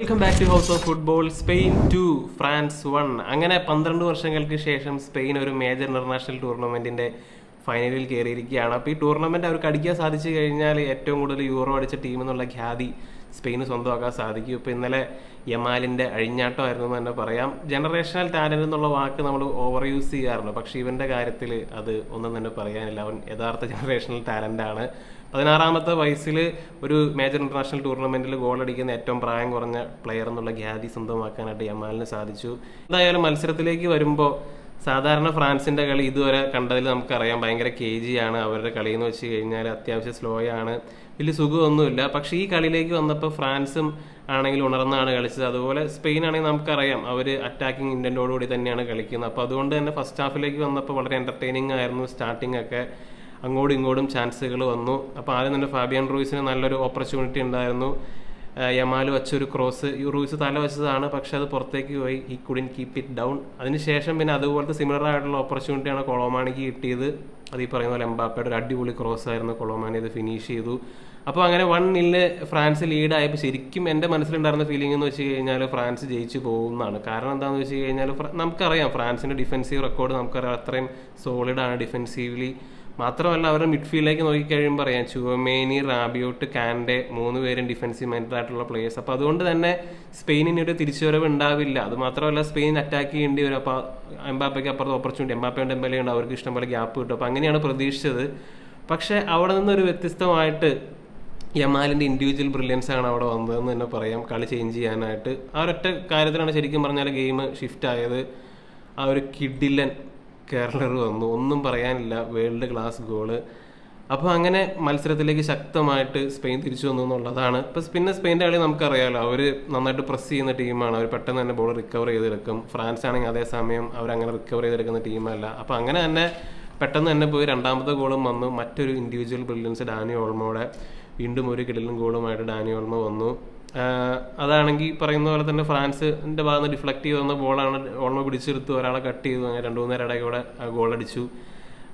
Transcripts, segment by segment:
Welcome back to house of football Spain two France one അങ്ങനെ പന്ത്രണ്ട് വർഷങ്ങൾക്ക് ശേഷം സ്പെയിൻ ഒരു മേജർ ഇന്റർനാഷണൽ ടൂർണമെന്റിന്റെ ഫൈനലിൽ കയറിയിരിക്കുകയാണ് അപ്പോൾ ഈ ടൂർണമെന്റ് അവർക്ക് അടിക്കാൻ സാധിച്ചു കഴിഞ്ഞാൽ ഏറ്റവും കൂടുതൽ യൂറോ അടിച്ച ടീം എന്നുള്ള ഖ്യാതി സ്പെയിന് സ്വന്തമാക്കാൻ സാധിക്കും. ഇപ്പോൾ ഇന്നലെ യമാലിന്റെ അഴിഞ്ഞാട്ടമായിരുന്നു എന്ന് തന്നെ പറയാം. ജനറേഷണൽ ടാലന്റ് എന്നുള്ള വാക്ക് നമ്മൾ ഓവർ യൂസ് ചെയ്യാറുണ്ട്. പക്ഷേ ഇവന്റെ കാര്യത്തിൽ അത് ഒന്നും തന്നെ പറയാനില്ല. അവൻ യഥാർത്ഥ ജനറേഷണൽ ടാലന്റ് ആണ്. പതിനാറാമത്തെ വയസ്സിൽ ഒരു മേജർ ഇന്റർനാഷണൽ ടൂർണമെന്റിൽ ഗോൾ അടിക്കുന്ന ഏറ്റവും പ്രായം കുറഞ്ഞ പ്ലെയർ എന്നുള്ള ഖ്യാതി സ്വന്തമാക്കാനായിട്ട് യമാലിന് സാധിച്ചു. എന്തായാലും മത്സരത്തിലേക്ക് വരുമ്പോൾ സാധാരണ ഫ്രാൻസിന്റെ കളി ഇതുവരെ കണ്ടതിൽ നമുക്കറിയാം ഭയങ്കര കെ ജി ആണ്. അവരുടെ കളി എന്ന് വെച്ച് കഴിഞ്ഞാൽ അത്യാവശ്യം സ്ലോ ആണ്. വലിയ സുഖമൊന്നുമില്ല. പക്ഷേ ഈ കളിയിലേക്ക് വന്നപ്പോൾ ഫ്രാൻസും ആണെങ്കിൽ ഉണർന്നാണ് കളിച്ചത്. അതുപോലെ സ്പെയിൻ ആണെങ്കിൽ നമുക്കറിയാം അവർ അറ്റാക്കിംഗ് ഇൻഡന്റോടുകൂടി തന്നെയാണ് കളിക്കുന്നത്. അപ്പോൾ അതുകൊണ്ട് തന്നെ ഫസ്റ്റ് ഹാഫിലേക്ക് വന്നപ്പോൾ വളരെ എന്റർടൈനിങ് ആയിരുന്നു. സ്റ്റാർട്ടിംഗ് ഒക്കെ അങ്ങോട്ടും ഇങ്ങോട്ടും ചാൻസുകൾ വന്നു. അപ്പോൾ ആദ്യം തന്നെ ഫാബിയൻ റൂയിസിന് നല്ലൊരു ഓപ്പർച്യൂണിറ്റി ഉണ്ടായിരുന്നു. യമാൽ വെച്ചൊരു ക്രോസ് ഈ റൂയിസ് തല വെച്ചതാണ് പക്ഷെ അത് പുറത്തേക്ക് പോയി. ഈ കുഡിൻ കീപ്പ് ഇറ്റ് ഡൗൺ അതിനുശേഷം പിന്നെ അതുപോലത്തെ സിമിലർ ആയിട്ടുള്ള ഓപ്പർച്യൂണിറ്റിയാണ് കൊളോമാണിക്ക് കിട്ടിയത്. അത് ഈ പറയുന്ന പോലെ എംബാപ്പയുടെ ഒരു അടിപൊളി ക്രോസ് ആയിരുന്നു. കൊളോമാനി അത് ഫിനിഷ് ചെയ്തു. അപ്പോൾ അങ്ങനെ വൺ നില്ല് ഫ്രാൻസ് ലീഡായപ്പോൾ ശരിക്കും എന്റെ മനസ്സിലുണ്ടായിരുന്ന ഫീലിംഗ് എന്ന് വെച്ച് കഴിഞ്ഞാൽ ഫ്രാൻസ് ജയിച്ചു പോകുന്നതാണ്. കാരണം എന്താണെന്ന് വെച്ച് കഴിഞ്ഞാൽ നമുക്കറിയാം ഫ്രാൻസിന്റെ ഡിഫൻസീവ് റെക്കോർഡ് നമുക്കറിയാം അത്രയും സോളിഡാണ് ഡിഫൻസീവ്ലി മാത്രമല്ല അവരുടെ മിഡ്ഫീൽഡിലേക്ക് നോക്കിക്കഴിയുമ്പോൾ പറയാം ചുവമേനി റാബിയോട്ട് കാൻഡെ മൂന്ന് പേരും ഡിഫൻസീവ് മൈൻഡഡ് ആയിട്ടുള്ള പ്ലേയേഴ്സ് അപ്പോൾ അതുകൊണ്ട് തന്നെ സ്പെയിനിന് ഒരു തിരിച്ചുവരവ് ഉണ്ടാവില്ല. അത് മാത്രമല്ല സ്പെയിൻ അറ്റാക്ക് ചെയ്യേണ്ടി വരും. അപ്പോൾ എംബാപ്പയ്ക്ക് അപ്പുറത്ത് ഓപ്പർച്യൂണിറ്റി എംബാപ്പയുടെ എംബലെ ഉണ്ട്? അവർക്ക് ഇഷ്ടംപോലെ ഗ്യാപ്പ് കിട്ടും. അപ്പോൾ അങ്ങനെയാണ് പ്രതീക്ഷിച്ചത്. പക്ഷേ അവിടെ നിന്നൊരു വ്യത്യസ്തമായിട്ട് യമാലിന്റെ ഇൻഡിവിജ്വൽ ബ്രില്യൻസ് ആണ് അവിടെ വന്നതെന്ന് തന്നെ പറയാം. കളി ചേഞ്ച് ചെയ്യാനായിട്ട്. ആ ഒരൊറ്റ കാര്യത്തിലാണ് ശരിക്കും പറഞ്ഞാൽ ഗെയിം ഷിഫ്റ്റ് ആയത്. ആ ഒരു കിഡിലൻ കേരളർ വന്നു. ഒന്നും പറയാനില്ല. World class goal. അപ്പോൾ അങ്ങനെ മത്സരത്തിലേക്ക് ശക്തമായിട്ട് സ്പെയിൻ തിരിച്ചു വന്നു എന്നുള്ളതാണ്. ഇപ്പം പിന്നെ സ്പെയിന്റെ കളി നമുക്കറിയാമല്ലോ അവർ നന്നായിട്ട് പ്രസ് ചെയ്യുന്ന ടീമാണ്. അവർ പെട്ടെന്ന് തന്നെ ബോൾ റിക്കവർ ചെയ്തെടുക്കും. ഫ്രാൻസ് ആണെങ്കിൽ അതേസമയം അവർ അങ്ങനെ റിക്കവർ ചെയ്തെടുക്കുന്ന ടീമല്ല. അപ്പോൾ അങ്ങനെ തന്നെ പെട്ടെന്ന് തന്നെ പോയി രണ്ടാമത്തെ ഗോളും വന്നു. മറ്റൊരു ഇൻഡിവിജ്വൽ ബ്രില്യൻസ് ഡാനി ഓൾമോടെ വീണ്ടും ഒരു കിടലും ഗോളുമായിട്ട് ഡാനി ഓൾമോ വന്നു. അതാണെങ്കിൽ പറയുന്ന പോലെ തന്നെ ഫ്രാൻസിന്റെ ഭാഗത്ത് നിന്ന് ഡിഫ്ലക്ട് ചെയ്ത് വന്ന ബോളാണ് ഓൾമോ പിടിച്ചെടുത്തു ഒരാളെ കട്ട് ചെയ്തു. അങ്ങനെ രണ്ടു മൂന്നേരം ഇടയ്ക്ക് കൂടെ ഗോൾ അടിച്ചു.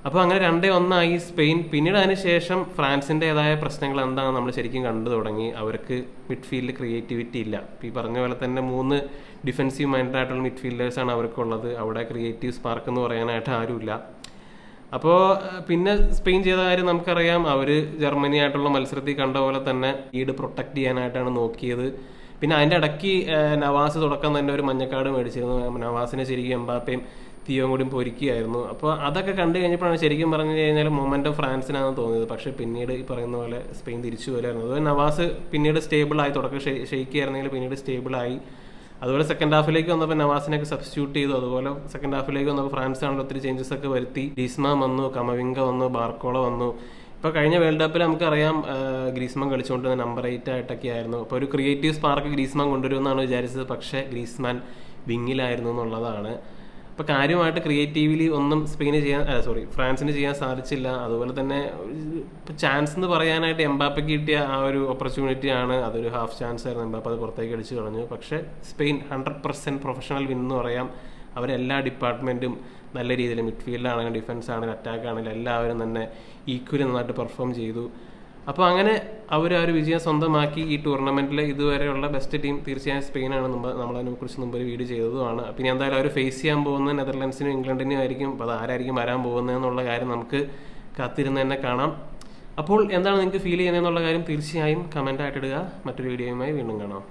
അപ്പോൾ അങ്ങനെ രണ്ടേ ഒന്നായി സ്പെയിൻ. പിന്നീട് അതിന് ശേഷം ഫ്രാൻസിന്റെതായ പ്രശ്നങ്ങൾ എന്താണെന്ന് നമ്മൾ ശരിക്കും കണ്ടു തുടങ്ങി. അവർക്ക് മിഡ്ഫീൽഡിൽ ക്രിയേറ്റിവിറ്റി ഇല്ല. ഈ പറഞ്ഞ പോലെ തന്നെ മൂന്ന് ഡിഫൻസീവ് മൈൻഡായിട്ടുള്ള മിഡ്ഫീൽഡേഴ്സാണ് അവർക്കുള്ളത്. അവിടെ ക്രിയേറ്റീവ് സ്പാർക്ക് എന്ന് പറയാനായിട്ട് ആരുമില്ല. അപ്പോൾ പിന്നെ സ്പെയിൻ ചെയ്ത കാര്യം നമുക്കറിയാം. അവർ ജർമ്മനി ആയിട്ടുള്ള മത്സരത്തിൽ കണ്ട പോലെ തന്നെ ലീഡ് പ്രൊട്ടക്ട് ചെയ്യാനായിട്ടാണ് നോക്കിയത്. പിന്നെ അതിന്റെ ഇടയ്ക്ക് നവാസ് തുടക്കം തന്നെ ഒരു മഞ്ഞക്കാട് മേടിച്ചിരുന്നു. നവാസിനെ ശരിക്കും എംബാപ്പയും തീയും കൂടി പൊരിക്കുകയായിരുന്നു അപ്പോൾ അതൊക്കെ കണ്ടു കഴിഞ്ഞപ്പോഴാണ് ശരിക്കും പറഞ്ഞു കഴിഞ്ഞാൽ മൊമെന്റം ഫ്രാൻസിനാണ് തോന്നിയത്. പക്ഷേ പിന്നീട് ഈ പറയുന്ന പോലെ സ്പെയിൻ തിരിച്ചു വരുമായിരുന്നു അതുപോലെ നവാസ് പിന്നീട് സ്റ്റേബിൾ സ്റ്റേബിളായി തുടക്കം ഷെയ്ക്കായിരുന്നെങ്കിൽ പിന്നീട് സ്റ്റേബിളായി അതുപോലെ സെക്കൻഡ് ഹാഫിലേക്ക് വന്നപ്പോൾ നവാസിനൊക്കെ സബ്സ്റ്റിറ്റ്യൂട്ട് ചെയ്തു. അതുപോലെ സെക്കൻഡ് ഹാഫിലേക്ക് വന്നപ്പോൾ ഫ്രാൻസ് ആണല്ലോ ഒത്തിരി ചേഞ്ചസ് ഒക്കെ വരുത്തി. ഗ്രീസ്മ വന്നു കമവിംഗ വന്നു ബാർക്കോള വന്നു. ഇപ്പോൾ കഴിഞ്ഞ വേൾഡ് കപ്പിൽ നമുക്കറിയാം ഗ്രീസ്മാൻ കളിച്ചുകൊണ്ട് നമ്പർ എയ്റ്റ് ആയിട്ടൊക്കെ ആയിരുന്നു. അപ്പോൾ ഒരു ക്രിയേറ്റീവ് സ്പാർക്ക് ഗ്രീസ്മാൻ കൊണ്ടുവരുമെന്നാണ് വിചാരിച്ചത്. പക്ഷേ ഗ്രീസ്മാൻ വിങ്ങിലായിരുന്നു എന്നുള്ളതാണ്. അപ്പോൾ കാര്യമായിട്ട് ക്രിയേറ്റീവ്ലി ഒന്നും സ്പെയിന് ചെയ്യാൻ സോറി ഫ്രാൻസിന് ചെയ്യാൻ സാധിച്ചില്ല. അതുപോലെ തന്നെ ചാൻസ് എന്ന് പറയാനായിട്ട് എംബാപ്പയ്ക്ക് കിട്ടിയ ആ ഒരു ഓപ്പർച്യൂണിറ്റി ആണ്. അതൊരു ഹാഫ് ചാൻസ് ആയിരുന്നു. എംബാപ്പ അത് പുറത്തേക്ക് അടിച്ചു കളഞ്ഞു. പക്ഷേ Spain hundred percent professional win എന്ന് പറയാം. അവരെല്ലാ ഡിപ്പാർട്ട്മെന്റും നല്ല രീതിയിൽ മിഡ്ഫീൽഡ് ആണെങ്കിലും ഡിഫൻസ് ആണെങ്കിലും അറ്റാക്ക് ആണെങ്കിലും എല്ലാവരും തന്നെ ഈക്വലി നന്നായിട്ട് പെർഫോം ചെയ്തു. അപ്പോൾ അങ്ങനെ അവർ ആ ഒരു വിജയം സ്വന്തമാക്കി ഈ ടൂർണമെന്റിലെ ഇതുവരെയുള്ള ബെസ്റ്റ് ടീം തീർച്ചയായും സ്പെയിനാണ് നമ്മൾ നമ്മളതിനെ കുറിച്ച് മുമ്പ് ഒരു വീഡിയോ ചെയ്തതുമാണ്. പിന്നെ എന്തായാലും അവർ ഫേസ് ചെയ്യാൻ പോകുന്ന നെതർലാൻഡ്സിനും ഇംഗ്ലണ്ടിനും ആയിരിക്കും. അത് ആരായിരിക്കും വരാൻ പോകുന്നത് എന്നുള്ള കാര്യം നമുക്ക് കാത്തിരുന്ന് തന്നെ കാണാം. അപ്പോൾ എന്താണ് നിങ്ങൾക്ക് ഫീൽ ചെയ്യുന്നത് എന്നുള്ള കാര്യം തീർച്ചയായും കമന്റ് ആയിട്ടിടുക മറ്റൊരു വീഡിയോയുമായി വീണ്ടും കാണാം.